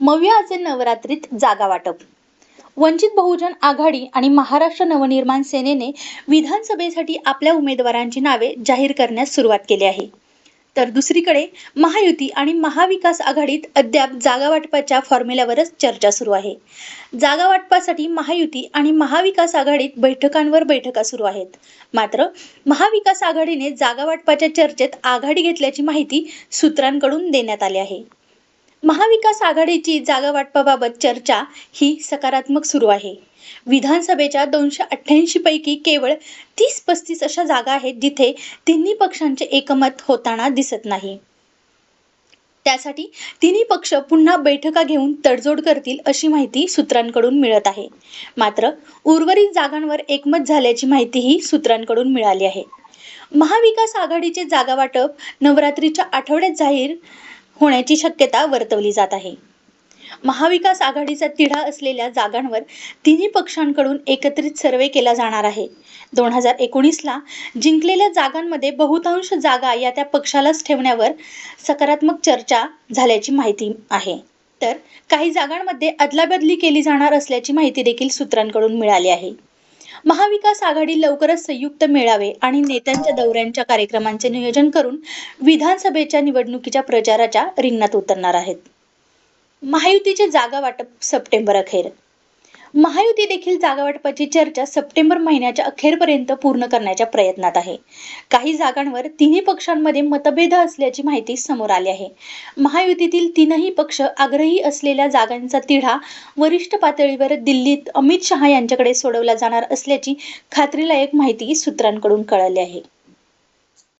मव्याचे नवरात्रीत जागा वाटप. वंचित बहुजन आघाडी आणि महाराष्ट्र नवनिर्माण सेनेने विधानसभेसाठी आपल्या उमेदवारांची नावे जाहीर करण्यास सुरुवात केली आहे. तर दुसरीकडे महायुती आणि महाविकास आघाडीत अद्याप जागा वाटपाच्या फॉर्म्युल्यावरच चर्चा सुरू आहे. जागा वाटपासाठी महायुती आणि महाविकास आघाडीत बैठकांवर बैठका सुरू आहेत. मात्र महाविकास आघाडीने जागा वाटपाच्या चर्चेत आघाडी घेतल्याची माहिती सूत्रांकडून देण्यात आली आहे. महाविकास आघाडीची जागा वाटपाबाबत चर्चा ही सकारात्मक सुरू आहे. विधानसभेच्या दोनशे अठ्ठ्याऐंशी पैकी केवळ तीस पस्तीस अशा जागा आहेत जिथे तिन्ही पक्षांचे एकमत होताना दिसत नाही. त्यासाठी तिन्ही पक्ष पुन्हा बैठका घेऊन तडजोड करतील अशी माहिती सूत्रांकडून मिळत आहे. मात्र उर्वरित जागांवर एकमत झाल्याची माहितीही सूत्रांकडून मिळाली आहे. महाविकास आघाडीचे जागा वाटप नवरात्रीच्या आठवड्यात जाहीर होण्याची शक्यता वर्तवली जात आहे. महाविकास आघाडीचा तिढा असलेल्या जागांवर तिन्ही पक्षांकडून एकत्रित सर्वे केला जाणार आहे. दोन हजार एकोणीसला जिंकलेल्या जागांमध्ये बहुतांश जागा या त्या पक्षालाच ठेवण्यावर सकारात्मक चर्चा झाल्याची माहिती आहे. तर काही जागांमध्ये अदलाबदली केली जाणार असल्याची माहिती देखील सूत्रांकडून मिळाली आहे. महाविकास आघाडी लवकरच संयुक्त मेळावे आणि नेत्यांच्या दौऱ्यांच्या कार्यक्रमांचे नियोजन करून विधानसभेच्या निवडणुकीच्या प्रचाराच्या रिंगणात उतरणार आहेत. महायुतीचे जागा वाटप सप्टेंबर अखेर महायुती देखील जागावाटपाची चर्चा सप्टेंबर महिन्याच्या अखेरपर्यंत पूर्ण करण्याच्या प्रयत्नात आहे. काही जागांवर तिन्ही पक्षांमध्ये मतभेद असल्याची माहिती समोर आली आहे. महायुतीतील तीनही पक्ष आग्रही असलेल्या जागांचा तिढा वरिष्ठ पातळीवर दिल्लीत अमित शहा यांच्याकडे सोडवला जाणार असल्याची खात्रीलायक माहिती सूत्रांकडून कळाली आहे.